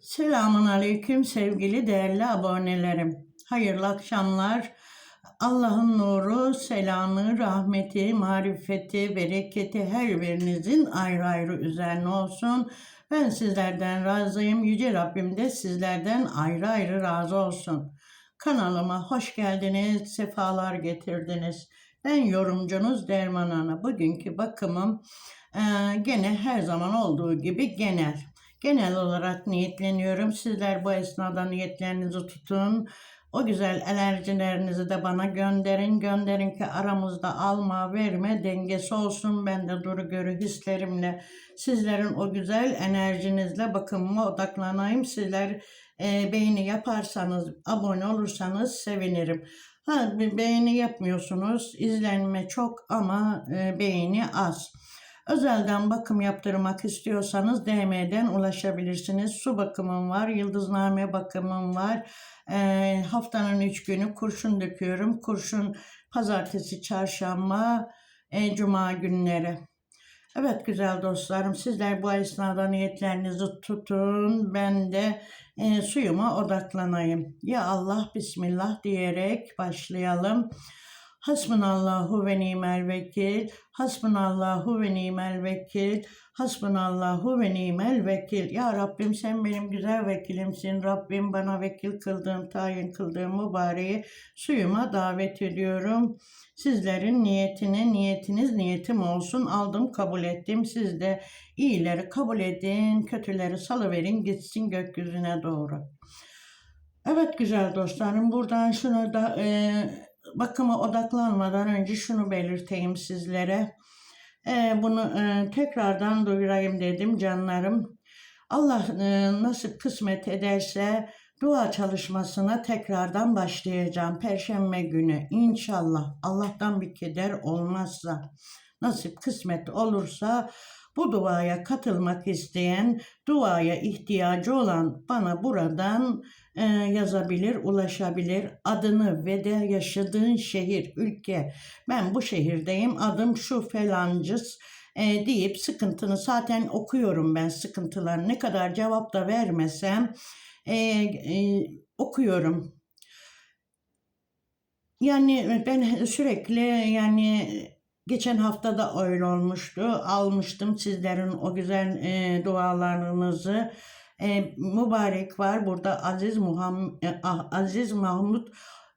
Selamun Aleyküm sevgili değerli abonelerim. Hayırlı akşamlar. Allah'ın nuru, selamı, rahmeti, marifeti, bereketi her birinizin ayrı ayrı üzerine olsun. Ben sizlerden razıyım. Yüce Rabbim de sizlerden ayrı ayrı razı olsun. Kanalıma hoş geldiniz, sefalar getirdiniz. Ben yorumcunuz Derman Ana. Bugünkü bakımım eee, gene her zaman olduğu gibi genel. Genel olarak niyetleniyorum. Sizler bu esnada niyetlerinizi tutun. O güzel enerjilerinizi de bana gönderin. Gönderin ki aramızda alma verme dengesi olsun. Ben de duru görü hislerimle sizlerin o güzel enerjinizle bakımıma odaklanayım. Sizler e, beğeni yaparsanız, abone olursanız sevinirim. Ha, beğeni yapmıyorsunuz. İzlenme çok ama e, beğeni az. Özelden bakım yaptırmak istiyorsanız DM'den ulaşabilirsiniz. Su bakımım var, yıldızname bakımım var. Ee, haftanın üç günü kurşun döküyorum. Kurşun pazartesi, çarşamba, e, cuma günleri. Evet güzel dostlarım sizler bu esnada niyetlerinizi tutun. Ben de e, suyuma odaklanayım. Ya Allah Bismillah diyerek başlayalım. Hasbunallahu ve nimel vekil. Hasbunallahu ve nimel vekil. Hasbunallahu ve nimel vekil. Ya Rabbim sen benim güzel vekilimsin. Rabbim bana vekil kıldığın, tayin kıldığın mübareği suyuma davet ediyorum. Sizlerin niyetine niyetiniz niyetim olsun. Aldım kabul ettim. Siz de iyileri kabul edin. Kötüleri salıverin gitsin gökyüzüne doğru. Evet güzel dostlarım buradan şunu da e, bakıma odaklanmadan önce şunu belirteyim sizlere. E, bunu e, tekrardan duyurayım dedim canlarım. Allah e, nasip kısmet ederse dua çalışmasına tekrardan başlayacağım. Perşembe günü inşallah Allah'tan bir keder olmazsa nasip kısmet olursa bu duaya katılmak isteyen, duaya ihtiyacı olan bana buradan e, yazabilir, ulaşabilir. Adını ve de yaşadığın şehir, ülke. Ben bu şehirdeyim, adım şu felancız e, deyip sıkıntını zaten okuyorum ben sıkıntılar. Ne kadar cevap da vermesem e, e, okuyorum. Yani ben sürekli yani geçen hafta da öyle olmuştu. Almıştım sizlerin o güzel e, dualarınızı. E, mübarek var burada Aziz Muhammed Aziz Mahmut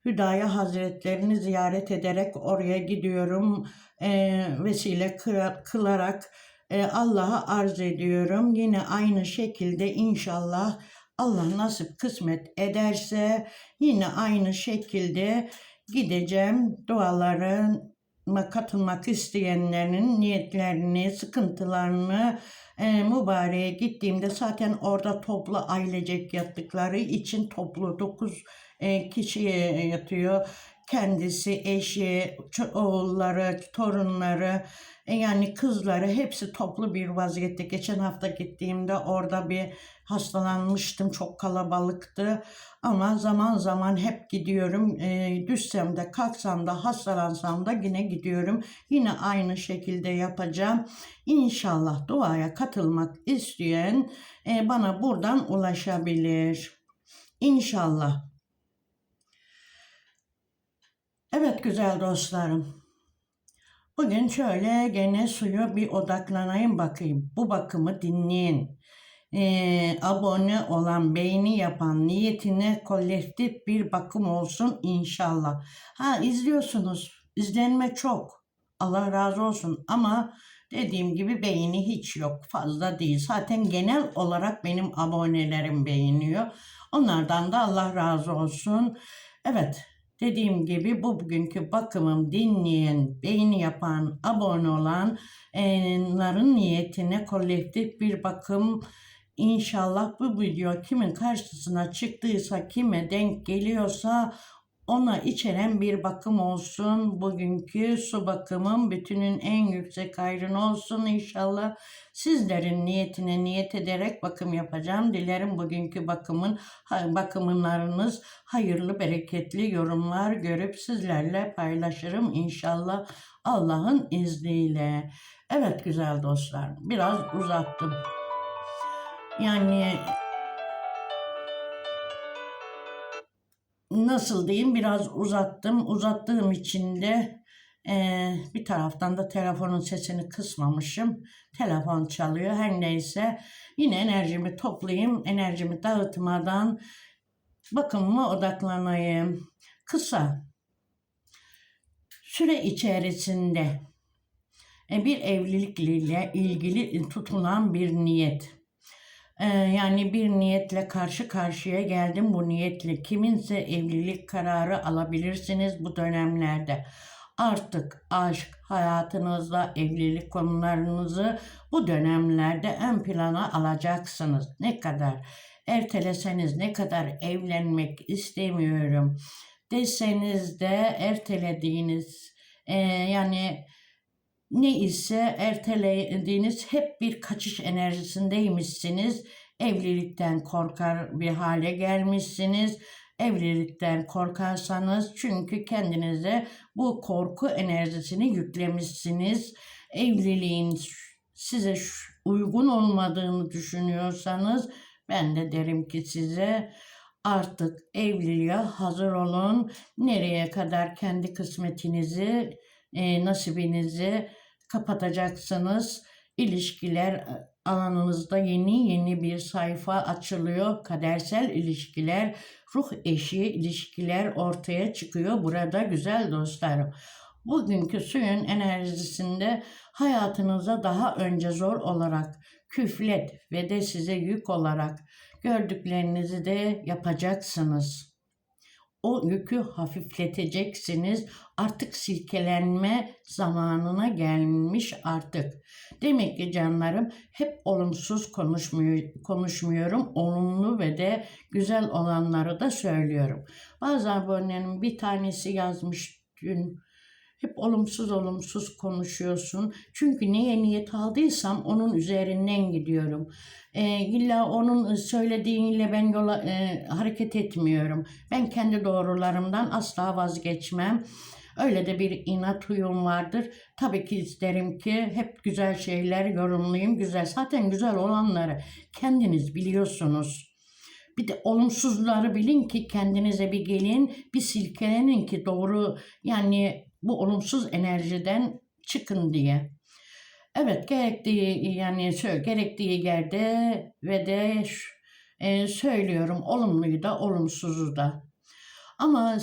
Hüdaya Hazretlerini ziyaret ederek oraya gidiyorum. E, vesile kılarak e, Allah'a arz ediyorum. Yine aynı şekilde inşallah Allah nasip kısmet ederse yine aynı şekilde gideceğim dualarıma katılmak isteyenlerin niyetlerini, sıkıntılarını e, mübareğe gittiğimde zaten orada toplu ailecek yattıkları için toplu 9 kişiye yatıyor. Kendisi, eşi, oğulları, torunları, e, yani kızları hepsi toplu bir vaziyette. Geçen hafta gittiğimde orada bir hastalanmıştım. Çok kalabalıktı. Ama zaman zaman hep gidiyorum. E, düşsem de kalksam da hastalansam da yine gidiyorum. Yine aynı şekilde yapacağım. İnşallah duaya katılmak isteyen e, bana buradan ulaşabilir. İnşallah. Evet güzel dostlarım. Bugün şöyle gene suyu bir odaklanayım bakayım. Bu bakımı dinleyin. Ee, abone olan, beğeni yapan niyetine kolektif bir bakım olsun inşallah. Ha izliyorsunuz. İzlenme çok. Allah razı olsun ama dediğim gibi beğeni hiç yok. Fazla değil. Zaten genel olarak benim abonelerim beğeniyor. Onlardan da Allah razı olsun. Evet Dediğim gibi bu bugünkü bakımım dinleyen, beğeni yapan, abone olanların niyetine kolektif bir bakım. İnşallah bu video kimin karşısına çıktıysa, kime denk geliyorsa ona içeren bir bakım olsun. Bugünkü su bakımım bütünün en yüksek hayrını olsun inşallah. Sizlerin niyetine niyet ederek bakım yapacağım. Dilerim bugünkü bakımın bakımlarınız hayırlı, bereketli yorumlar görüp sizlerle paylaşırım inşallah Allah'ın izniyle. Evet güzel dostlar, biraz uzattım. Yani nasıl diyeyim biraz uzattım. Uzattığım için de eee, bir taraftan da telefonun sesini kısmamışım. Telefon çalıyor. Her neyse yine enerjimi toplayayım. Enerjimi dağıtmadan bakımıma odaklanayım. Kısa süre içerisinde e, bir evlilikle ilgili tutulan bir niyet. Ee, yani bir niyetle karşı karşıya geldim bu niyetle. Kiminse evlilik kararı alabilirsiniz bu dönemlerde. Artık aşk hayatınızda evlilik konularınızı bu dönemlerde ön plana alacaksınız. Ne kadar erteleseniz ne kadar evlenmek istemiyorum deseniz de ertelediğiniz e, yani ne ise ertelediğiniz hep bir kaçış enerjisindeymişsiniz. Evlilikten korkar bir hale gelmişsiniz. Evlilikten korkarsanız çünkü kendinize bu korku enerjisini yüklemişsiniz. Evliliğin size uygun olmadığını düşünüyorsanız ben de derim ki size artık evliliğe hazır olun. Nereye kadar kendi kısmetinizi, e, nasibinizi kapatacaksınız. İlişkiler e, alanınızda yeni yeni bir sayfa açılıyor. Kadersel ilişkiler, ruh eşi ilişkiler ortaya çıkıyor burada güzel dostlarım. Bugünkü suyun enerjisinde hayatınıza daha önce zor olarak küflet ve de size yük olarak gördüklerinizi de yapacaksınız. O yükü hafifleteceksiniz. Artık silkelenme zamanına gelmiş artık. Demek ki canlarım hep olumsuz konuşmuyor, konuşmuyorum. Olumlu ve de güzel olanları da söylüyorum. Bazı abonelerin bir tanesi yazmış dün hep olumsuz olumsuz konuşuyorsun. Çünkü neye niyet aldıysam onun üzerinden gidiyorum. E, illa onun söylediğiyle ben yola e, hareket etmiyorum. Ben kendi doğrularımdan asla vazgeçmem. Öyle de bir inat huyum vardır. Tabii ki isterim ki hep güzel şeyler yorumlayayım. Güzel. Zaten güzel olanları kendiniz biliyorsunuz. Bir de olumsuzları bilin ki kendinize bir gelin, bir silkelenin ki doğru yani bu olumsuz enerjiden çıkın diye. Evet gerektiği yani gerektiği yerde ve de e, söylüyorum olumluyu da olumsuzu da. Ama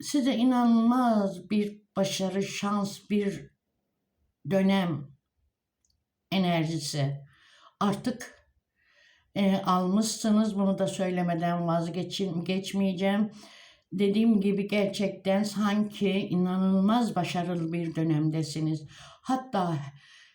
size inanılmaz bir başarı, şans, bir dönem enerjisi. Artık e, almışsınız. Bunu da söylemeden vazgeçin, geçmeyeceğim. Dediğim gibi gerçekten sanki inanılmaz başarılı bir dönemdesiniz. Hatta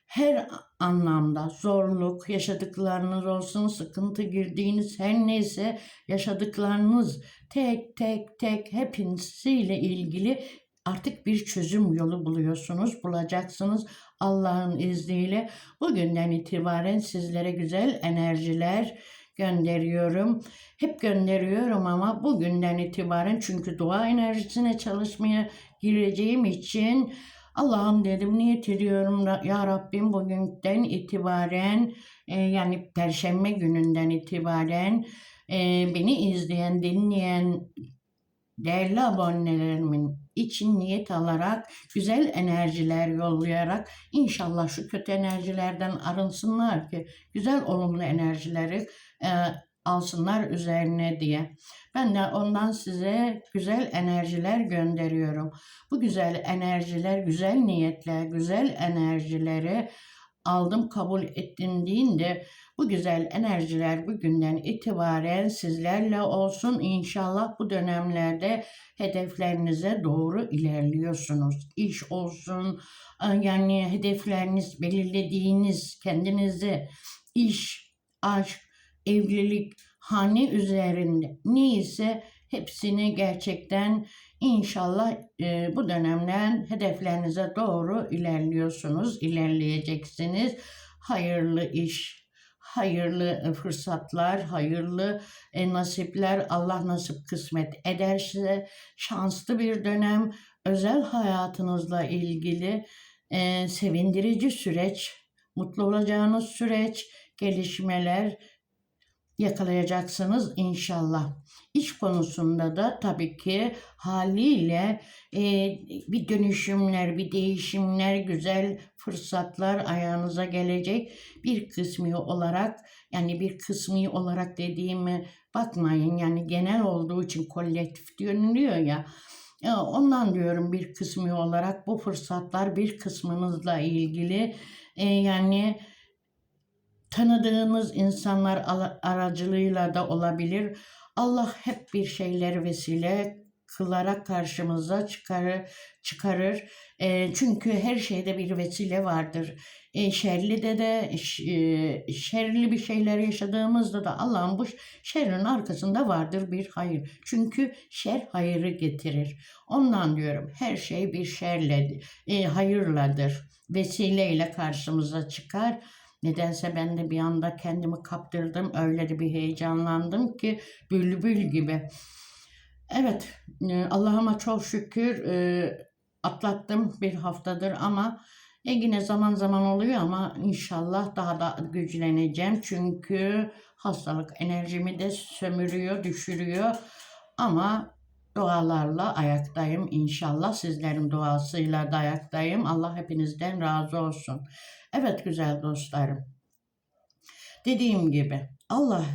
her anlamda zorluk, yaşadıklarınız olsun, sıkıntı girdiğiniz her neyse yaşadıklarınız tek tek tek hepsiyle ilgili artık bir çözüm yolu buluyorsunuz, bulacaksınız Allah'ın izniyle. Bugünden itibaren sizlere güzel enerjiler gönderiyorum. Hep gönderiyorum ama bugünden itibaren çünkü dua enerjisine çalışmaya gireceğim için Allah'ım dedim niyet ediyorum ya Rabbim bugünden itibaren e, yani Perşembe gününden itibaren e, beni izleyen, dinleyen değerli abonelerimin için niyet alarak güzel enerjiler yollayarak inşallah şu kötü enerjilerden arınsınlar ki güzel olumlu enerjileri e, alsınlar üzerine diye. Ben de ondan size güzel enerjiler gönderiyorum. Bu güzel enerjiler, güzel niyetler, güzel enerjileri aldım kabul ettim deyince bu güzel enerjiler bugünden itibaren sizlerle olsun. İnşallah bu dönemlerde hedeflerinize doğru ilerliyorsunuz. İş olsun, yani hedefleriniz belirlediğiniz kendinizi iş, aşk, evlilik, hane üzerinde neyse hepsini gerçekten inşallah e, bu dönemden hedeflerinize doğru ilerliyorsunuz, ilerleyeceksiniz. Hayırlı iş, hayırlı fırsatlar, hayırlı e, nasipler Allah nasip kısmet eder size. Şanslı bir dönem, özel hayatınızla ilgili e, sevindirici süreç, mutlu olacağınız süreç, gelişmeler, yakalayacaksınız inşallah. İş konusunda da tabii ki haliyle e, bir dönüşümler, bir değişimler, güzel fırsatlar ayağınıza gelecek. Bir kısmı olarak yani bir kısmı olarak dediğime bakmayın yani genel olduğu için kolektif deniliyor ya. Ya Ondan diyorum bir kısmı olarak bu fırsatlar bir kısmınızla ilgili e, yani tanıdığınız insanlar aracılığıyla da olabilir. Allah hep bir şeyler vesile kılarak karşımıza çıkarır. çıkarır. E, çünkü her şeyde bir vesile vardır. E, şerli de de e, şerli bir şeyler yaşadığımızda da Allah'ın bu şerrin arkasında vardır bir hayır. Çünkü şer hayırı getirir. Ondan diyorum her şey bir şerle, e, hayırladır. Vesileyle karşımıza çıkar. Nedense ben de bir anda kendimi kaptırdım. Öyle bir heyecanlandım ki bülbül gibi. Evet, e, Allah'ıma çok şükür e, atlattım bir haftadır ama e, yine zaman zaman oluyor ama inşallah daha da güçleneceğim. Çünkü hastalık enerjimi de sömürüyor, düşürüyor. Ama dualarla ayaktayım inşallah. Sizlerin duasıyla da ayaktayım. Allah hepinizden razı olsun. Evet güzel dostlarım. Dediğim gibi Allah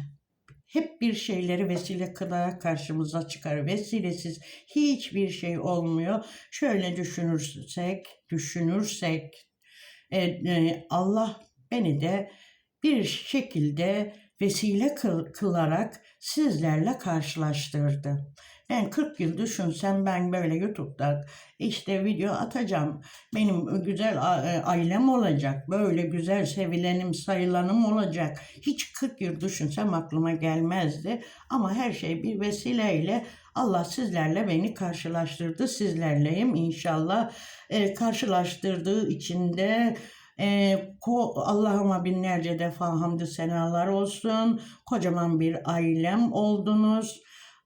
hep bir şeyleri vesile kılarak karşımıza çıkar. Vesilesiz hiçbir şey olmuyor. Şöyle düşünürsek, düşünürsek e, e, Allah beni de bir şekilde vesile kıl- kılarak sizlerle karşılaştırdı. Ben 40 yıl düşünsem ben böyle YouTube'da işte video atacağım. Benim güzel e, ailem olacak. Böyle güzel sevilenim, sayılanım olacak. Hiç 40 yıl düşünsem aklıma gelmezdi. Ama her şey bir vesileyle Allah sizlerle beni karşılaştırdı. Sizlerleyim inşallah. E, karşılaştırdığı için de e, ko- Allah'ıma binlerce defa hamdü senalar olsun. Kocaman bir ailem oldunuz.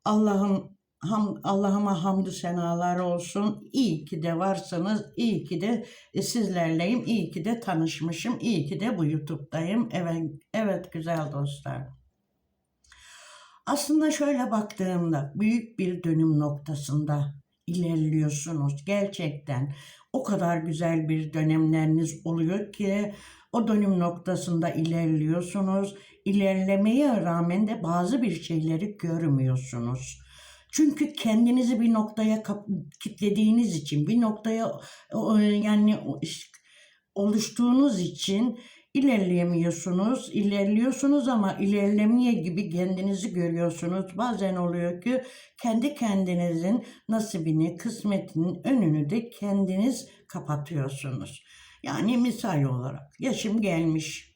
Allah'ım ham, Allah'ıma hamdü senalar olsun. İyi ki de varsınız. İyi ki de e, sizlerleyim. İyi ki de tanışmışım. İyi ki de bu YouTube'dayım. Evet, evet güzel dostlar. Aslında şöyle baktığımda büyük bir dönüm noktasında ilerliyorsunuz. Gerçekten o kadar güzel bir dönemleriniz oluyor ki o dönüm noktasında ilerliyorsunuz. İlerlemeye rağmen de bazı bir şeyleri görmüyorsunuz. Çünkü kendinizi bir noktaya kitlediğiniz için, bir noktaya o- yani oluştuğunuz için ilerleyemiyorsunuz. İlerliyorsunuz ama ilerlemeye gibi kendinizi görüyorsunuz. Bazen oluyor ki kendi kendinizin nasibini, kısmetinin önünü de kendiniz kapatıyorsunuz. Yani misal olarak yaşım gelmiş.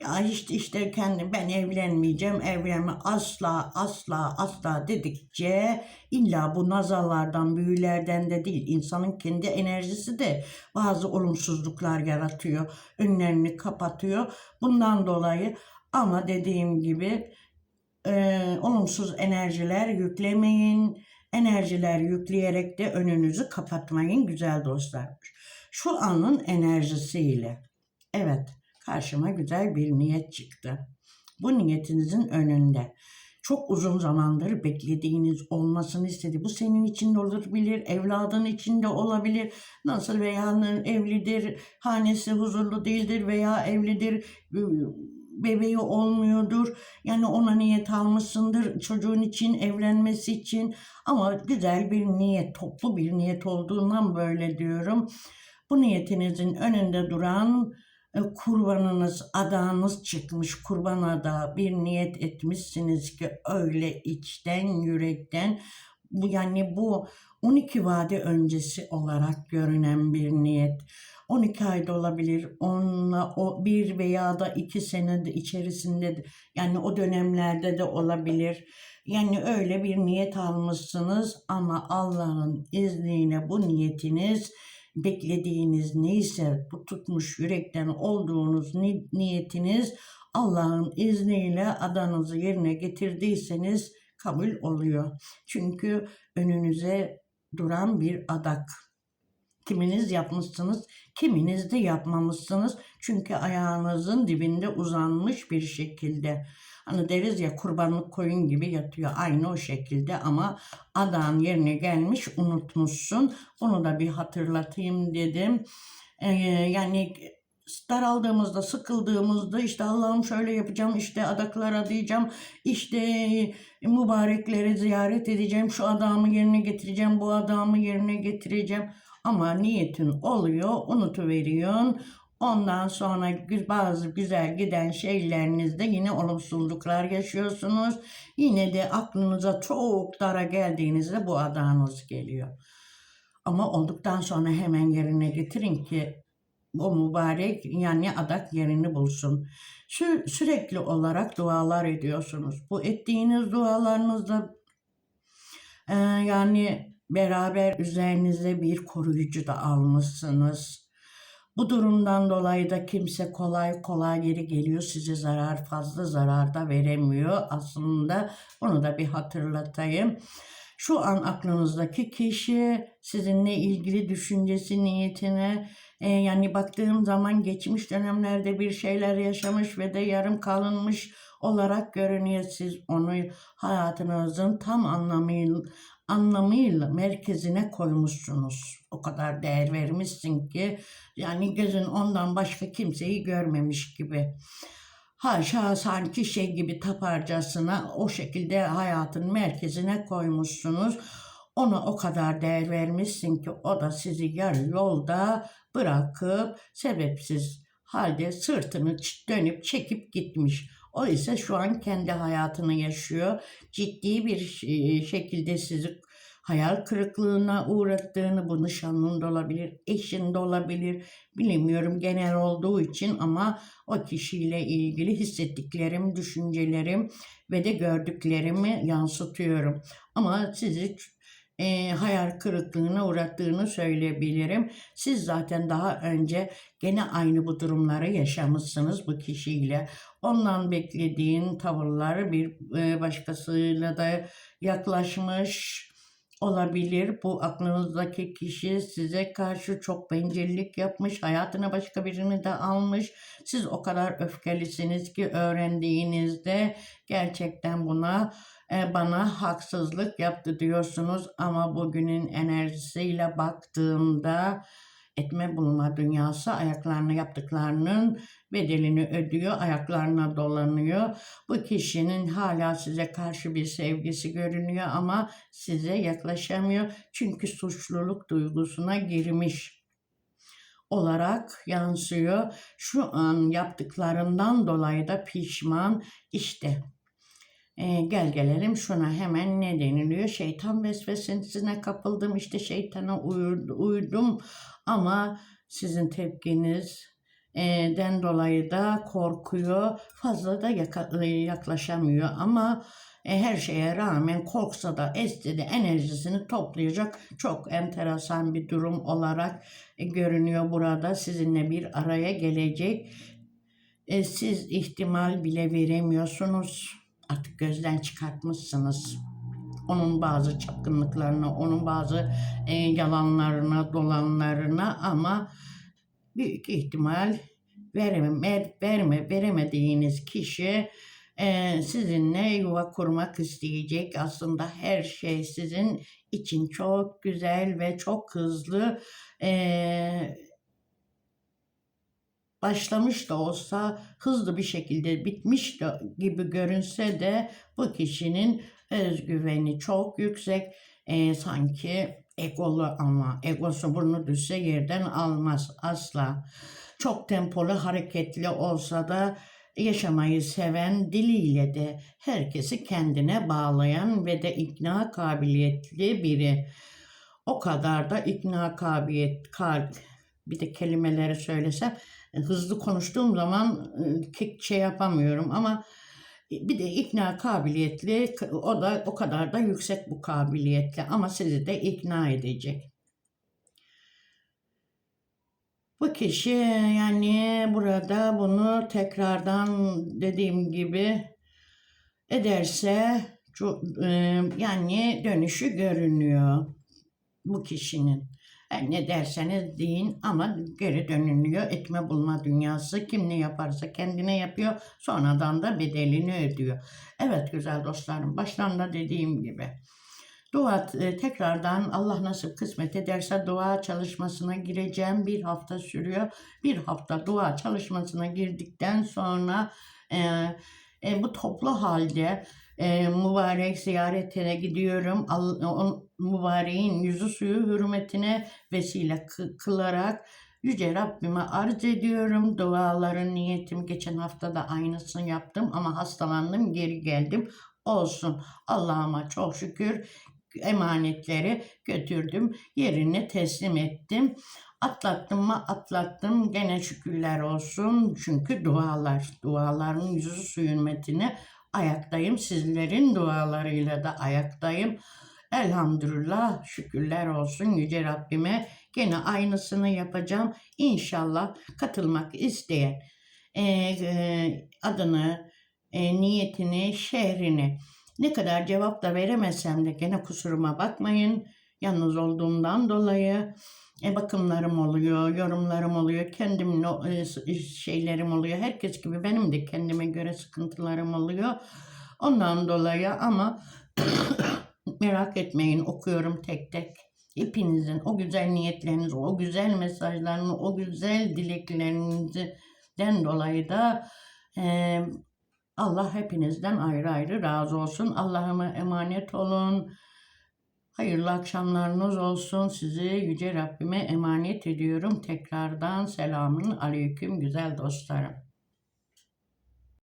Ya işte işte kendi ben evlenmeyeceğim, evlenme asla asla asla dedikçe illa bu nazarlardan, büyülerden de değil insanın kendi enerjisi de bazı olumsuzluklar yaratıyor. Önlerini kapatıyor. Bundan dolayı ama dediğim gibi e, olumsuz enerjiler yüklemeyin. Enerjiler yükleyerek de önünüzü kapatmayın güzel dostlar. Şu anın enerjisiyle. Evet karşıma güzel bir niyet çıktı. Bu niyetinizin önünde. Çok uzun zamandır beklediğiniz olmasını istedi. Bu senin için de olabilir, evladın için de olabilir. Nasıl veya evlidir, hanesi huzurlu değildir veya evlidir, bebeği olmuyordur. Yani ona niyet almışsındır çocuğun için, evlenmesi için. Ama güzel bir niyet, toplu bir niyet olduğundan böyle diyorum. Bu niyetinizin önünde duran kurbanınız, adağınız çıkmış kurban adağı bir niyet etmişsiniz ki öyle içten yürekten bu yani bu 12 vade öncesi olarak görünen bir niyet. 12 ayda olabilir, onunla o bir veya da iki sene de içerisinde de- yani o dönemlerde de olabilir. Yani öyle bir niyet almışsınız ama Allah'ın izniyle bu niyetiniz beklediğiniz neyse bu tutmuş yürekten olduğunuz ni- niyetiniz Allah'ın izniyle adanızı yerine getirdiyseniz kabul oluyor. Çünkü önünüze duran bir adak. Kiminiz yapmışsınız, kiminiz de yapmamışsınız. Çünkü ayağınızın dibinde uzanmış bir şekilde. Hani deriz ya kurbanlık koyun gibi yatıyor. Aynı o şekilde ama adağın yerine gelmiş unutmuşsun. Bunu da bir hatırlatayım dedim. Ee, yani daraldığımızda, sıkıldığımızda işte Allah'ım şöyle yapacağım, işte adaklara diyeceğim, işte mübarekleri ziyaret edeceğim, şu adamı yerine getireceğim, bu adamı yerine getireceğim. Ama niyetin oluyor, unutuveriyorsun. Ondan sonra bazı güzel giden şeylerinizde yine olumsuzluklar yaşıyorsunuz. Yine de aklınıza çok dara geldiğinizde bu adağınız geliyor. Ama olduktan sonra hemen yerine getirin ki o mübarek yani adak yerini bulsun. Sü- sürekli olarak dualar ediyorsunuz. Bu ettiğiniz dualarınızda e, yani beraber üzerinize bir koruyucu da almışsınız. Bu durumdan dolayı da kimse kolay kolay geri geliyor size zarar fazla zarar da veremiyor aslında bunu da bir hatırlatayım. Şu an aklınızdaki kişi sizinle ilgili düşüncesi niyetine e, yani baktığım zaman geçmiş dönemlerde bir şeyler yaşamış ve de yarım kalınmış olarak görünüyor. Siz onu hayatınızın tam anlamıyla anlamıyla merkezine koymuşsunuz. O kadar değer vermişsin ki yani gözün ondan başka kimseyi görmemiş gibi. Haşa sanki şey gibi taparcasına o şekilde hayatın merkezine koymuşsunuz. Ona o kadar değer vermişsin ki o da sizi yarı yolda bırakıp sebepsiz halde sırtını dönüp çekip gitmiş. O ise şu an kendi hayatını yaşıyor. Ciddi bir ş- şekilde sizi hayal kırıklığına uğrattığını bu nişanlın da olabilir, eşin de olabilir. Bilemiyorum genel olduğu için ama o kişiyle ilgili hissettiklerim, düşüncelerim ve de gördüklerimi yansıtıyorum. Ama sizi e, hayal kırıklığına uğrattığını söyleyebilirim. Siz zaten daha önce gene aynı bu durumları yaşamışsınız bu kişiyle. Ondan beklediğin tavırları bir e, başkasıyla da yaklaşmış olabilir. Bu aklınızdaki kişi size karşı çok bencillik yapmış, hayatına başka birini de almış. Siz o kadar öfkelisiniz ki öğrendiğinizde gerçekten buna e, bana haksızlık yaptı diyorsunuz ama bugünün enerjisiyle baktığımda etme bulma dünyası ayaklarına yaptıklarının bedelini ödüyor, ayaklarına dolanıyor. Bu kişinin hala size karşı bir sevgisi görünüyor ama size yaklaşamıyor. Çünkü suçluluk duygusuna girmiş olarak yansıyor. Şu an yaptıklarından dolayı da pişman. İşte ee, gel gelelim şuna hemen ne deniliyor? Şeytan vesvesesine kapıldım işte şeytana uydum ama sizin tepkiniz e, den dolayı da korkuyor fazla da e, yaklaşamıyor. Ama e, her şeye rağmen korksa da esti de enerjisini toplayacak çok enteresan bir durum olarak e, görünüyor burada. Sizinle bir araya gelecek. E, siz ihtimal bile veremiyorsunuz artık gözden çıkartmışsınız. Onun bazı çapkınlıklarına, onun bazı e, yalanlarına, dolanlarına ama büyük ihtimal vereme, verme, veremediğiniz kişi e, sizinle yuva kurmak isteyecek. Aslında her şey sizin için çok güzel ve çok hızlı e, başlamış da olsa hızlı bir şekilde bitmiş de gibi görünse de bu kişinin özgüveni çok yüksek. Ee, sanki egolu ama egosu burnu düşse yerden almaz asla. Çok tempolu hareketli olsa da yaşamayı seven diliyle de herkesi kendine bağlayan ve de ikna kabiliyetli biri. O kadar da ikna kabiliyet, kal- bir de kelimeleri söylesem hızlı konuştuğum zaman e, ki- şey yapamıyorum ama bir de ikna kabiliyetli o da o kadar da yüksek bu kabiliyetli ama sizi de ikna edecek. Bu kişi yani burada bunu tekrardan dediğim gibi ederse e, yani dönüşü görünüyor bu kişinin. E, ne derseniz deyin ama geri dönülüyor. Etme bulma dünyası. Kim ne yaparsa kendine yapıyor. Sonradan da bedelini ödüyor. Evet güzel dostlarım baştan da dediğim gibi. Dua e, tekrardan Allah nasip kısmet ederse dua çalışmasına gireceğim. Bir hafta sürüyor. Bir hafta dua çalışmasına girdikten sonra e, e, bu toplu halde e, mübarek ziyaretine gidiyorum. Al, o, mübareğin yüzü suyu hürmetine vesile kı- kılarak Yüce Rabbime arz ediyorum. Duaların niyetim geçen hafta da aynısını yaptım ama hastalandım geri geldim. Olsun Allah'ıma çok şükür emanetleri götürdüm. Yerine teslim ettim. Atlattım mı atlattım. Gene şükürler olsun. Çünkü dualar, duaların yüzü suyun metine ayaktayım. Sizlerin dualarıyla da ayaktayım. Elhamdülillah şükürler olsun Yüce Rabbime. Gene aynısını yapacağım. İnşallah katılmak isteyen e, e, adını, e, niyetini, şehrini ne kadar cevap da veremesem de gene kusuruma bakmayın. Yalnız olduğumdan dolayı e, bakımlarım oluyor, yorumlarım oluyor, kendim e, s- şeylerim oluyor. Herkes gibi benim de kendime göre sıkıntılarım oluyor. Ondan dolayı ama merak etmeyin okuyorum tek tek. Hepinizin o güzel niyetleriniz, o güzel mesajlarını, o güzel dileklerinizden dolayı da e, Allah hepinizden ayrı ayrı razı olsun. Allah'ıma emanet olun. Hayırlı akşamlarınız olsun. Sizi Yüce Rabbime emanet ediyorum. Tekrardan selamın aleyküm güzel dostlarım.